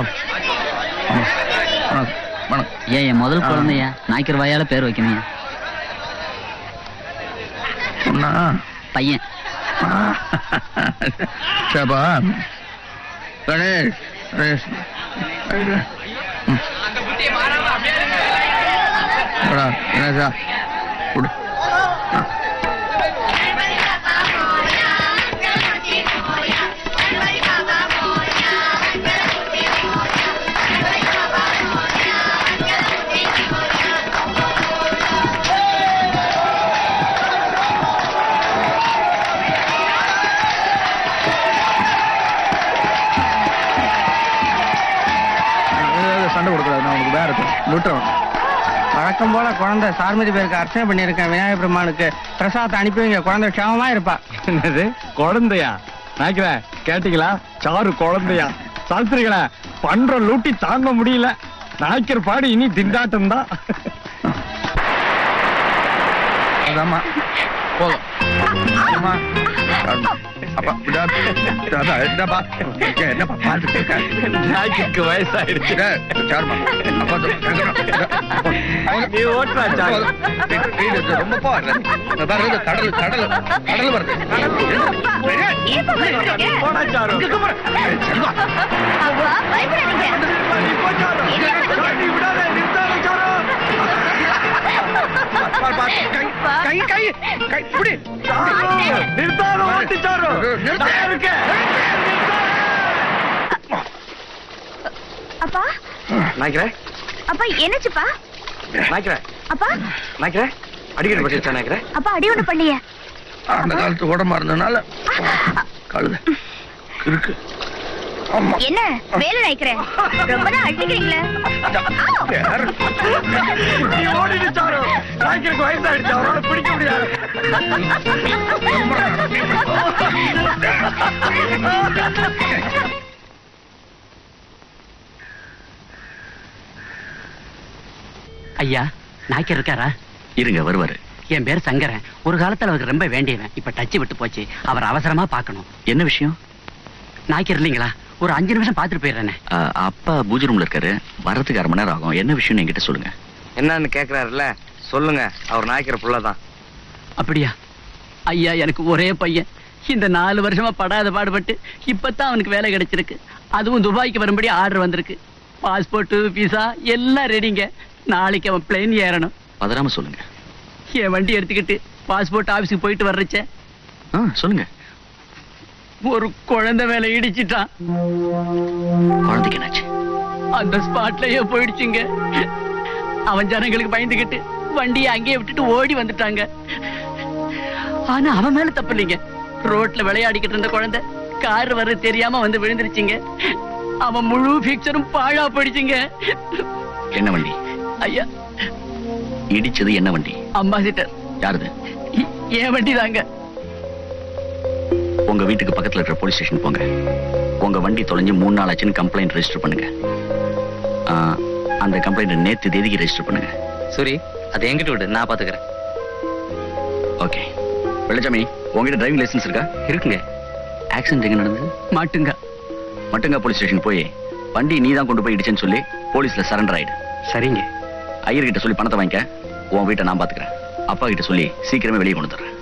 வணக்கம். வணக்கம். ஏன் என் முதல் குழந்தையா? நாய்க்கர் வாயால பேர் வைக்கணும் பையன். சபா கணேஷ். கணேஷ். கணேஷா விட்டுறோம் வழக்கம் போல குழந்தை சார்மதி பேருக்கு அர்ச்சனை பண்ணியிருக்கேன். விநாயகர் பெருமானுக்கு. பிரசாதத்தை அனுப்பி வைங்க. குழந்தை க்ஷேமமா இருப்பா. என்னது? குழந்தையா? நினைக்கிற கேட்டீங்களா? சாரு குழந்தையா? சாஸ்திரிகளா பண்ற லூட்டி தாங்க முடியல. நாய்க்கிற பாடு இனி திண்டாட்டம் தான். அதாம்மா. போதும். நாய்க்கு வயசாயிடுச்சு. நீ ஓட்டுறா சாரு ரொம்ப இது கடல் கடல் கடல் வருது சாரு கை கை கை. பிடி. அப்பா? நாய்க்கிற அப்பா என்னாச்சுப்பா? அப்பா? நாய்க்கிற அடிக்கடி பட்டிருச்சா நாய்க்கிற அப்பா அடி ஒண்ணு பண்ணிய. அந்த காலத்து உடம்பா இருந்ததுனால கழுத. இருக்கு. என்ன? வேலை நினைக்கிறேன் ரொம்ப தான் அடிக்கிறீங்களே யாரு? நீ ஓடிடு சாரு. நாய்க்கிறக்கு வயசாயிடுச்சு. அவரோட பிடிக்க முடியாது. ஐயா நாய்க்கர் இருக்காரா? இருங்க வருவாரு. என் பேர் சங்கரன். ஒரு காலத்துல அவருக்கு ரொம்ப வேண்டியவன். இப்ப டச்சு விட்டு போச்சு. அவர் அவசரமா பார்க்கணும். என்ன விஷயம்? நாய்க்கர் இல்லைங்களா? ஒரு அஞ்சு நிமிஷம் பார்த்துட்டு போயிடுறேனே. அப்பா பூஜை ரூம்ல இருக்காரு. வர்றதுக்கு அரை மணி நேரம் ஆகும். என்ன விஷயம் என்கிட்ட சொல்லுங்க. என்னன்னு கேக்குறாருல்ல? சொல்லுங்க. அவர் நாய்க்கிற புள்ளதான் அப்படியா? ஐயா எனக்கு ஒரே பையன். இந்த நாலு வருஷமா படாத பாடுபட்டு இப்பதான் அவனுக்கு வேலை கிடைச்சிருக்கு. அதுவும் துபாய்க்கு வரும்படி ஆர்டர் வந்திருக்கு. பாஸ்போர்ட் விசா எல்லாம் ரெடிங்க நாளைக்கு அவன் பிளேன் ஏறணும். பதறாம சொல்லுங்க. என் வண்டி எடுத்துக்கிட்டு பாஸ்போர்ட் ஆபீஸுக்கு போயிட்டு வர்றச்சே. ஆ சொல்லுங்க. ஒரு குழந்தை மேல இடிச்சிட்டான். குழந்தைக்கு என்னாச்சு? அந்த ஸ்பாட்லயே போயிடுச்சுங்க. அவன் ஜனங்களுக்கு பயந்துகிட்டு வண்டியை அங்கேயே விட்டுட்டு ஓடி வந்துட்டாங்க. ஆனா அவன் மேல தப்பு இல்லைங்க. ரோட்ல விளையாடிக்கிட்டு இருந்த குழந்தை கார் வர தெரியாம வந்து விழுந்துருச்சுங்க. அவன் முழு பிக்சரும் பாழா போயிடுச்சுங்க. என்ன வண்டி? ஐயா. இடிச்சது என்ன வண்டி? அம்பாசிட்டர் யாருது? என் வண்டி தாங்க உங்க வீட்டுக்கு பக்கத்துல இருக்கிற போலீஸ் ஸ்டேஷன் போங்க. உங்க வண்டி தொலைஞ்சு மூணு நாள் ஆச்சுன்னு கம்ப்ளைண்ட் ரெஜிஸ்டர் பண்ணுங்க. அந்த கம்ப்ளைண்ட் நேத்து தேதிக்கு ரெஜிஸ்டர் பண்ணுங்க. சரி அதை எங்கிட்ட விடு நான் பாத்துக்கிறேன் ஓகே. வெள்ளச்சாமி உங்ககிட்ட டிரைவிங் லைசன்ஸ் இருக்கா? இருக்குங்க. ஆக்சிடென்ட் எங்க நடந்தது? மாட்டுங்க. மட்டுங்க போலீஸ் ஸ்டேஷன் போய் வண்டி நீ தான் கொண்டு போய் இடிச்சேன்னு சொல்லி போலீஸ்ல சரண்டர் ஆயிடு. சரிங்க. ஐயர் கிட்ட சொல்லி பணத்தை வாங்கிக்க உன் வீட்டை நான் பாத்துக்கிறேன் அப்பா கிட்ட சொல்லி சீக்கிரமே வெளியே கொண்டு தர்றேன்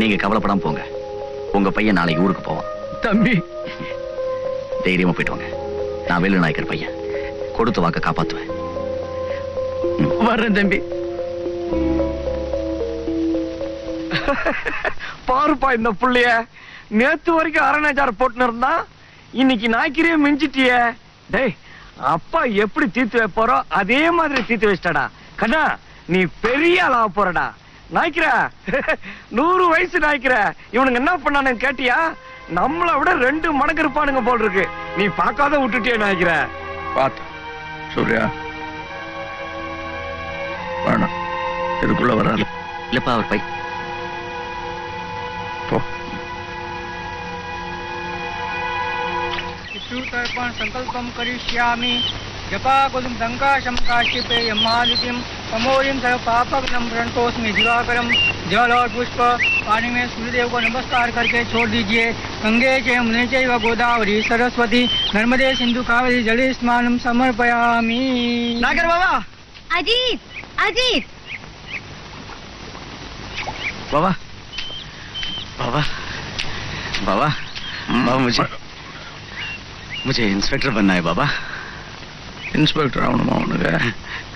நீங்க கவலைப்படாம போங்க. உங்க பையன் நாளைக்கு ஊருக்கு போவான். தம்பி. தைரியமா போயிட்டு வாங்க. நான் வேலு நாயக்கர் பையன். கொடுத்த வாக்க காப்பாத்துவேன். வர்றேன் தம்பி. பாருப்பா இந்த புள்ளைய. நேத்து வரைக்கும் அரணாச்சார போட்டுன்னு இருந்தா இன்னைக்கு நாய்க்கிரியே மிஞ்சிட்டியே. டேய் அப்பா எப்படி தீர்த்து வைப்பாரோ அதே மாதிரி தீர்த்து வச்சிட்டாடா. கண்ணா நீ பெரிய ஆளாக போறடா. நாய்க்கிறா? நூறு வயசு நாய்க்கிற. இவனுங்க என்ன பண்ணானு கேட்டியா? நம்மளை விட ரெண்டு மடங்கு இருப்பானுங்க போல் இருக்கு நீ பார்க்காத விட்டுட்டே நாய்க்கிற. பார்த்து. சூர்யா. வேணாம். இதுக்குள்ள வராது. இல்லப்பா அவர் பை சங்கல்பம் கரிஷ்யாமி जपाकुलुं सङ्काशं काश्यपे यम्मालितिं तमोलिं सर्व पापग्नं प्रणतोस्मि दिवाकरम जल और पुष्प पानी में सूर्यदेव को नमस्कार करके छोड़ दीजिए। गंगे चय मुने चय व गोदावरी सरस्वती। नर्मदे सिंधु कावरी जल स्नानम समर्पयामी। नागर बाबा! अजीत! अजीत! बाबा! बाबा! बाबा! बाबा मुझे मुझे इंस्पेक्टर बनना है बाबा। இன்ஸ்பெக்டர் ஆகணுமா அவனுக்கு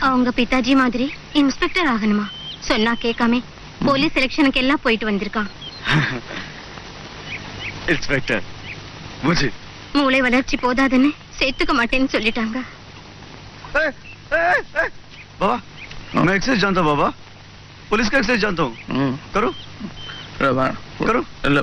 அவங்க பிதாஜி மாதிரி இன்ஸ்பெக்டர் ஆகணுமா சொன்னா கேட்காம போலீஸ் செலெக்ஷனுக்கு எல்லாம் போயிட்டு வந்திருக்கான் इंस्पेक्टर मुझे மூளை வளர்ச்சி போதாதுன்னு சேர்த்துக்க மாட்டேன்னு சொல்லிட்டாங்க बाबा मैं एक्सेस जानता हूँ बाबा पुलिस का एक्सेस जानता हूँ ம் करो இல்லை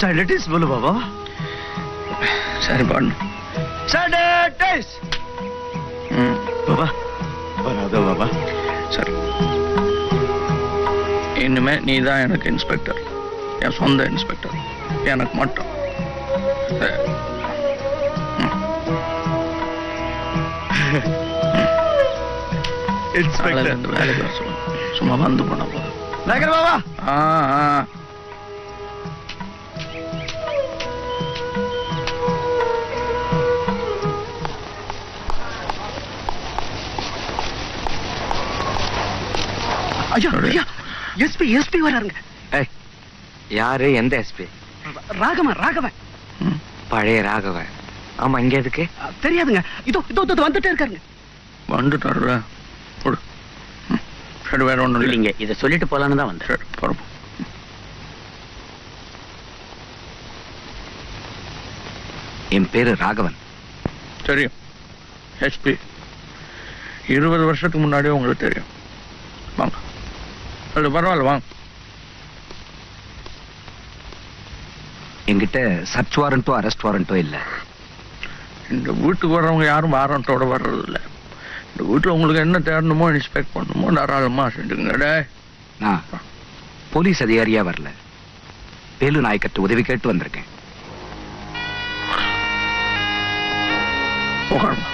స్టాండర్డైజ్ బోలు బాబా సరే బాండు స్టాండర్డైజ్ బాబా వరాదా பாபா. சரி. இனிமே நீ தான் எனக்கு இன்ஸ்பெக்டர். என் சொந்த இன்ஸ்பெக்டர். எனக்கு மட்டும். இன்ஸ்பெக்டர். வேலைக்கு சும்மா வந்து போனா போதும். பாபா! ஆ ஆ. ஐயா ஐயா எஸ்பி எஸ்பி வராருங்க. யாரு? எந்த எஸ்பி? ராகவன் ராகவன். பழைய ராகவன். ஆமா இங்க எதுக்கு? தெரியாதுங்க. இதோ இதோ இதோ வந்துட்டே இருக்காருங்க. ம். சரி வேற ஒன்றும் இல்லை இல்லைங்க இதை சொல்லிட்டு போலான்னு தான் வந்தேன். போறோம். என் பேரு ராகவன். தெரியும். ஹெச்பி இருபது வருஷத்துக்கு முன்னாடியே உங்களுக்கு தெரியும். பரவாயில்ல வாங்க. என்கிட்ட சர்ச் வாரண்ட்டோ அரெஸ்ட் வாரண்ட்டோ இல்ல. இந்த வீட்டுக்கு வர்றவங்க யாரும் வாரண்டோட வர்றது இல்ல இந்த வீட்டுல உங்களுக்கு என்ன தேடணுமோ இன்ஸ்பெக்ட் பண்ணணுமோ தாராளமா செஞ்சுங்க டேய். நான் போலீஸ் அதிகாரியா வரல. வேலு நாயக்கர்ட்ட உதவி கேட்டு வந்திருக்கேன். உட்காருங்க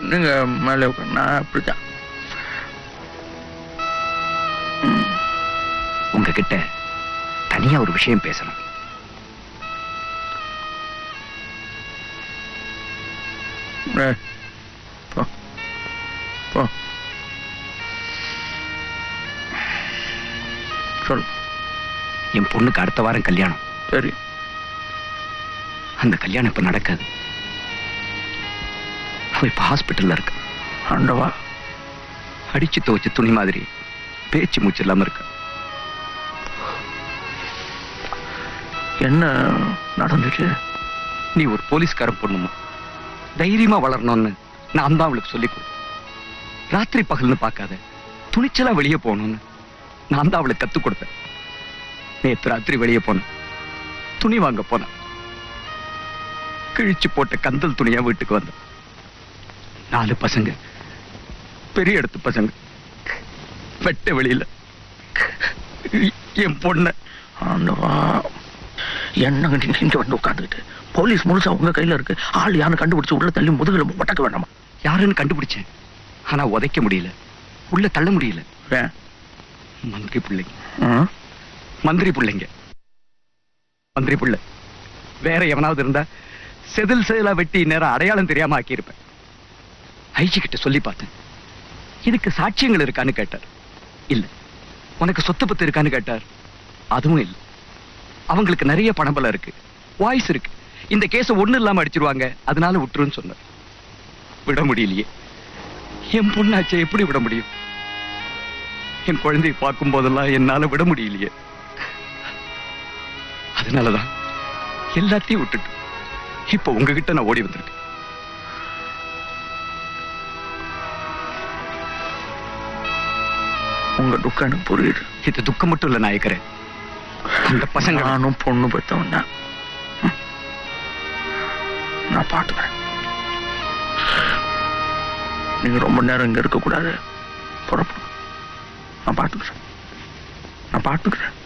நீங்க மேலே நான் அப்படித்தான் உங்ககிட்ட தனியா ஒரு விஷயம் பேசணும். சொல்லு. என் பொண்ணுக்கு அடுத்த வாரம் கல்யாணம். சரி. அந்த கல்யாணம் இப்ப நடக்காது. அவ இப்ப ஹாஸ்பிட்டல்ல இருக்கு. ஆண்டவா அடிச்சு துவைச்ச துணி மாதிரி பேச்சு மூச்சு இல்லாம இருக்கு. என்ன நடந்துச்சு? நீ ஒரு போலீஸ்காரன் பொண்ணுமா? தைரியமா வளரணும்னு நான் தான் அவளுக்கு சொல்லி கொடு ராத்திரி பகல்னு பார்க்காத துணிச்சலா வெளியே போகணும்னு நான் தான் அவளுக்கு கத்துக் கொடுத்தேன். நேத்து ராத்திரி வெளியே போனேன். துணி வாங்க போனேன். கிழிச்சு போட்ட கந்தல் துணியா வீட்டுக்கு வந்தேன். நாலு பசங்க. பெரிய இடத்து பசங்க. வெட்ட வெளியில. என் பொண்ண. ஆண்டவா. நீங்க இங்க வந்து உட்காந்துக்கிட்டு போலீஸ் முழுசா உங்க கையில இருக்கு. ஆள் யாரும் கண்டுபிடிச்சு உள்ள தள்ளி முதுகுல ஒட்டக்க வேண்டாமா? யாருன்னு கண்டுபிடிச்சேன். ஆனா உதைக்க முடியல. உள்ள தள்ள முடியல. மந்திரி பிள்ளைங்க? மந்திரி பிள்ளைங்க. மந்திரி பிள்ளை. வேற எவனாவது இருந்தா செதில் செதிலா வெட்டி நேரம் அடையாளம் தெரியாம ஆக்கியிருப்பேன். ஐஜி கிட்ட சொல்லி பார்த்தேன். இதுக்கு சாட்சியங்கள் இருக்கான்னு கேட்டார். இல்ல உனக்கு சொத்து பத்து இருக்கான்னு கேட்டார். அதுவும் இல்ல. அவங்களுக்கு நிறைய பணபலம் இருக்கு. வாய்ஸ் இருக்கு. இந்த கேஸ ஒண்ணு இல்லாம அடிச்சிருவாங்க. அதனால விட்டுருன்னு சொன்னார். விட முடியலையே. என் பொண்ணாச்சே எப்படி விட முடியும்? என் குழந்தையை பார்க்கும் போதெல்லாம் என்னால விட முடியலையே. அதனாலதான் எல்லாத்தையும் விட்டுட்டு இப்ப உங்ககிட்ட நான் ஓடி வந்திருக்கேன். உங்க துக்கம் எனக்கு புரியுது. இது துக்கம் மட்டும் இல்ல நாயக்கரே. அந்த பசங்க நானும் பொண்ணு பெற்றவன் நான் பாத்துக்கிறேன் நீங்க ரொம்ப நேரம் இங்க இருக்கக்கூடாது. புறப்படும். நான் பாத்துக்கிறேன் நான் பாத்துக்கிறேன்